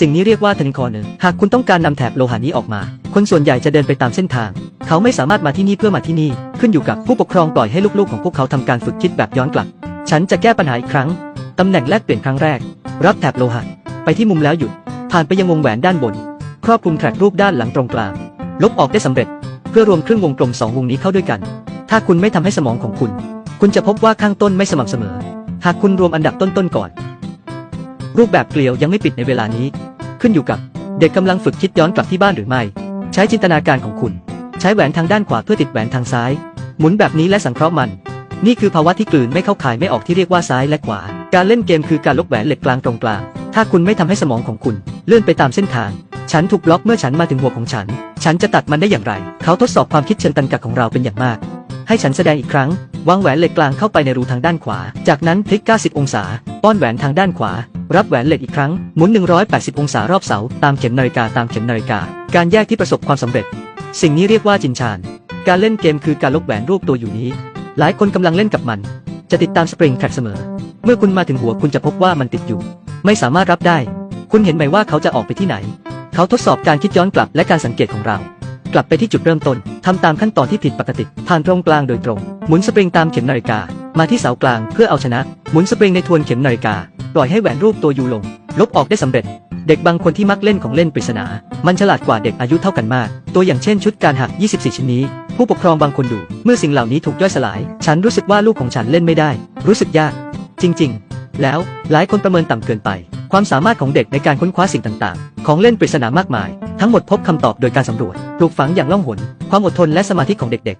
สิ่งนี้เรียกว่าเทนคอร์เนอร์หากคุณต้องการนำแถบโลหะนี้ออกมา คนส่วนใหญ่จะเดินไปตามเส้นทาง เขาไม่สามารถมาที่นี่เพื่อมาที่นี่ ขึ้นอยู่กับผู้ปกครองปล่อยให้ลูกๆของพวกเขาทำการฝึกคิดแบบย้อนกลับ ฉันจะแก้ปัญหาอีกครั้ง ตำแหน่งแลกเปลี่ยนครั้งแรก รับแถบโลหะ ไปที่มุมแล้วหยุด ผ่านไปยังวงแหวนด้านบน ครอบคลุมแทร็กรูปด้านหลังตรงกลาง ลบออกได้สำเร็จ เพื่อรวมครึ่งวงกลมสองวงนี้เข้าด้วยกัน ถ้าคุณไม่ทำให้สมองของคุณ คุณจะพบว่าข้างต้นไม่สม่ำเสมอ หากคุณรวมอันดับต้นๆก่อน รูปแบบเกลียวยังไม่ปิดในเวลานี้ ขึ้นอยู่กับ เด็กกำลังฝึกคิดย้อนกลับที่บ้านหรือไม่ ใช้จินตนาการของคุณ ใช้แหวนทางด้านขวาเพื่อติดแหวนทางซ้าย หมุนแบบนี้และสังเคราะห์มัน นี่คือภาวะที่กลืนไม่เข้าข่ายไม่ออกที่เรียกว่าซ้ายและขวา การเล่นเกมคือการลบแหวนเหล็กกลางตรงกลาง ถ้าคุณไม่ทำให้สมองของคุณ เลื่อนไปตามเส้นทาง ฉันถูกบล็อกเมื่อฉันมาถึงหัวของฉัน ฉันจะตัดมันได้อย่างไร เขาทดสอบความคิดเชิงตันกักของเราเป็นอย่างมากให้ฉันแสดงอีกครั้ง วางแหวนเหล็กกลางเข้าไปในรูทางด้านขวา จากนั้นพลิก 90 องศา ป้อนแหวนทางด้านขวา รับแหวนเหล็กอีกครั้ง หมุน 180 องศารอบเสา ตามเข็มนาฬิกาตามเข็มนาฬิกา การแยกที่ประสบความสำเร็จ สิ่งนี้เรียกว่าจินชาน การเล่นเกมคือการลบแหวนรูปตัวอยู่นี้ หลายคนกำลังเล่นกับมัน จะติดตามสปริงแทร็กเสมอ เมื่อคุณมาถึงหัวคุณจะพบว่ามันติดอยู่ ไม่สามารถรับได้ คุณเห็นไหมว่าเขาจะออกไปที่ไหน เขาทดสอบการคิดย้อนกลับและการสังเกตของเรา กลับไปที่จุดเริ่มต้นทำตามขั้นตอนที่ผิดปกติ ผ่านตรงกลางโดยตรง หมุนสปริงตามเข็มนาฬิกา มาที่เสากลางเพื่อเอาชนะ หมุนสปริงในทวนเข็มนาฬิกา ปล่อยให้แหวนรูปตัวยูลง ลบออกได้สำเร็จ เด็กบางคนที่มักเล่นของเล่นปริศนา มันฉลาดกว่าเด็กอายุเท่ากันมาก ตัวอย่างเช่นชุดการหัก 24 ชิ้นนี้ ผู้ปกครองบางคนดูเมื่อสิ่งเหล่านี้ถูกย่อยสลาย ฉันรู้สึกว่าลูกของฉันเล่นไม่ได้ รู้สึกยาก จริง ๆ แล้วหลายคนประเมินต่ำเกินไป ความสามารถของเด็กในการค้นคว้าสิ่งต่างๆ ของเล่นปริศนามากมาย ทั้งหมดพบคำตอบโดยการสำรวจปลูกฝังอย่างล่องหนความอดทนและสมาธิของเด็ก